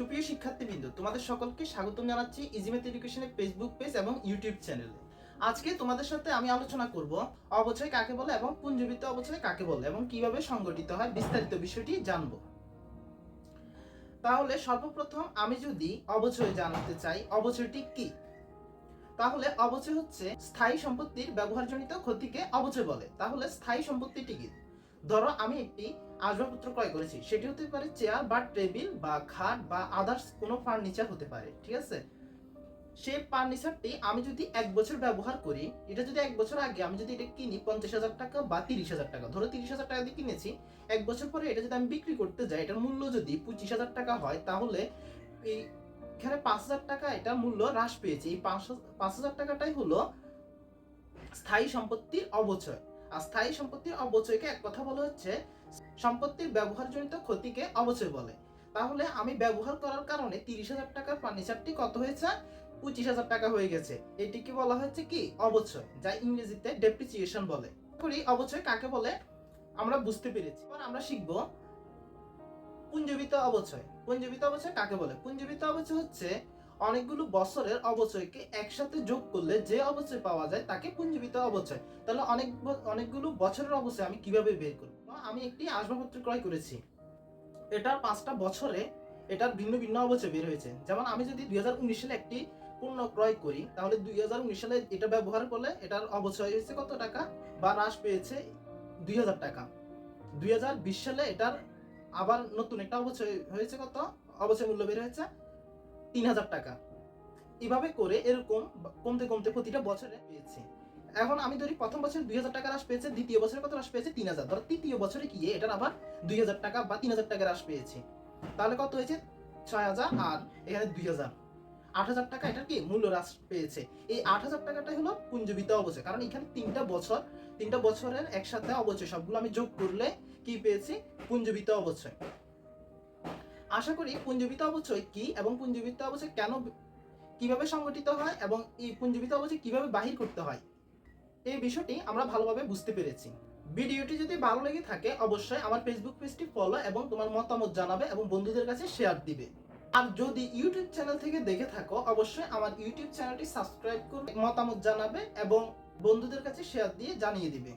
সুপ্রিয় শিক্ষার্থীবৃন্দ, তোমাদের সকলকে স্বাগতম জানাচ্ছি ইজিমেথ এডুকেশনের ফেসবুক পেজ এবং ইউটিউব চ্যানেলে আজকে তোমাদের সাথে আমি আলোচনা করব অবচয় কাকে বলে এবং পুঞ্জীবিত অবচয় কাকে বলে এবং কীভাবে সংগঠিত হয় বিস্তারিত বিষয়টি জানব। তাহলে সর্বপ্রথম আমি যদি অবচয় জানাতে চাই, অবচয়টি কি? তাহলে অবচয় হচ্ছে স্থায়ী সম্পত্তির ব্যবহারজনিত ক্ষতিকে অবচয় বলে। তাহলে স্থায়ী সম্পত্তিটি কি? ধরো আমি একটি আসবাবপত্র ক্রয় করেছি, সেটি হতে পারে চেয়ার বা টেবিল বা খাট বা আদার্স কোনো ফার্নিচার হতে পারে, ঠিক আছে? সেই ফার্নিচারটি আমি যদি এক বছর ব্যবহার করি, এটা যদি এক বছর আগে আমি যদি এটা কিনি পঞ্চাশ হাজার টাকা বা তিরিশ হাজার টাকা, ধরো তিরিশ হাজার টাকা দিয়ে কিনেছি, এক বছর পরে এটা যদি আমি বিক্রি করতে যাই, এটার মূল্য যদি পঁচিশ হাজার টাকা হয়, তাহলে এই এখানে পাঁচ হাজার টাকা এটার মূল্য হ্রাস পেয়েছে। এই পাঁচ হাজার টাকাটাই হলো স্থায়ী সম্পত্তির অবচয়। আর স্থায়ী সম্পত্তির অবচয়কে এক কথা বলা হচ্ছে, সম্পত্তির ব্যবহারজনিত ক্ষতিকে অবচয় বলে। তাহলে আমি ব্যবহার করার কারণে তিরিশ হাজার টাকার ফার্নিচারটি কত হয়েছে? পঁচিশ হাজার টাকা হয়ে গেছে। এটিকে বলা হচ্ছে কি? অবচয়, যা ইংরেজিতে ডেপ্রিসিয়েশন বলে। করি অবচয় কাকে বলে? আমরা বুঝতে পেরেছি। এবার আমরা শিখব পুঞ্জীবিত অবচয়। পুঞ্জীবিত অবচয় কাকে বলে? পুঞ্জীবিত অবচয় হচ্ছে অনেকগুলো বছরের অবচয়কে একসাথে যোগ করলে যে অবচয় পাওয়া যায় তাকে পুঞ্জীবিত অবচয়। তাহলে অনেক অনেকগুলো বছরের অবচয় আমি কীভাবে বের করব? আমি একটি আসবাবপত্র ক্রয় করেছি। এটার পাঁচটা বছরে এটার ভিন্ন ভিন্ন অবচয় বের হয়েছে। যেমন আমি যদি দুই সালে একটি পণ্য ক্রয় করি, তাহলে দুই হাজার উনিশ সালে এটা ব্যবহার করলে এটার অবচয় হয়েছে কত টাকা? বা হ্রাস পেয়েছে দুই হাজার টাকা। দুই হাজার বিশ সালে এটার আবার নতুন একটা অবচয় হয়েছে কত? অবচয় মূল্য বের হয়েছে তিন হাজার টাকা। এভাবে করে এরকম কমতে কমতে প্রতিটা বছরে পেয়েছি। এখন আমি ধরি প্রথম বছর দুই হাজার টাকা হ্রাস পেয়েছে, দ্বিতীয় বছরে কত হ্রাস পেয়েছে? তিন হাজার ধর তৃতীয় বছরে গিয়ে এটার আবার দুই হাজার টাকা বা তিন হাজার টাকা হ্রাস পেয়েছে। তাহলে কত হয়েছে? ছয় হাজার আর এখানে দুই হাজার আট হাজার টাকা এটার কি মূল্য হ্রাস পেয়েছে? এই আট হাজার টাকাটাই হলো পুঞ্জীবিত অবচয়। কারণ এখানে তিনটা বছর, তিনটা বছরের একসাথে অবচয়। সবগুলো আমি যোগ করলে কি পেয়েছি? পুঞ্জীবিত অবচয়। আশা করি পুঞ্জীবিত অবচয় কি এবং পুঞ্জীবিত অবচয় কেন কীভাবে সংগঠিত হয় এবং এই পুঞ্জীবিত অবচয় কীভাবে বাহির করতে হয়, এই বিষয়টি আমরা ভালোভাবে বুঝতে পেরেছি। ভিডিওটি যদি ভালো লেগে থাকে, অবশ্যই আমার ফেসবুক পেজটি ফলো এবং তোমার মতামত জানাবে এবং বন্ধুদের কাছে শেয়ার দিবে। আর যদি ইউটিউব চ্যানেল থেকে দেখে থাকো, অবশ্যই আমার ইউটিউব চ্যানেলটি সাবস্ক্রাইব করবে মতামত জানাবে এবং বন্ধুদের কাছে শেয়ার দিয়ে জানিয়ে দিবে।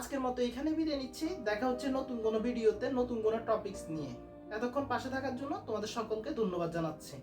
আজকের মতো এখানে বিদায় নিচ্ছি। দেখা হচ্ছে নতুন কোনো ভিডিওতে নতুন কোনো টপিকস নিয়ে। এতক্ষণ পাশে থাকার জন্য তোমাদের সকলকে ধন্যবাদ জানাচ্ছি।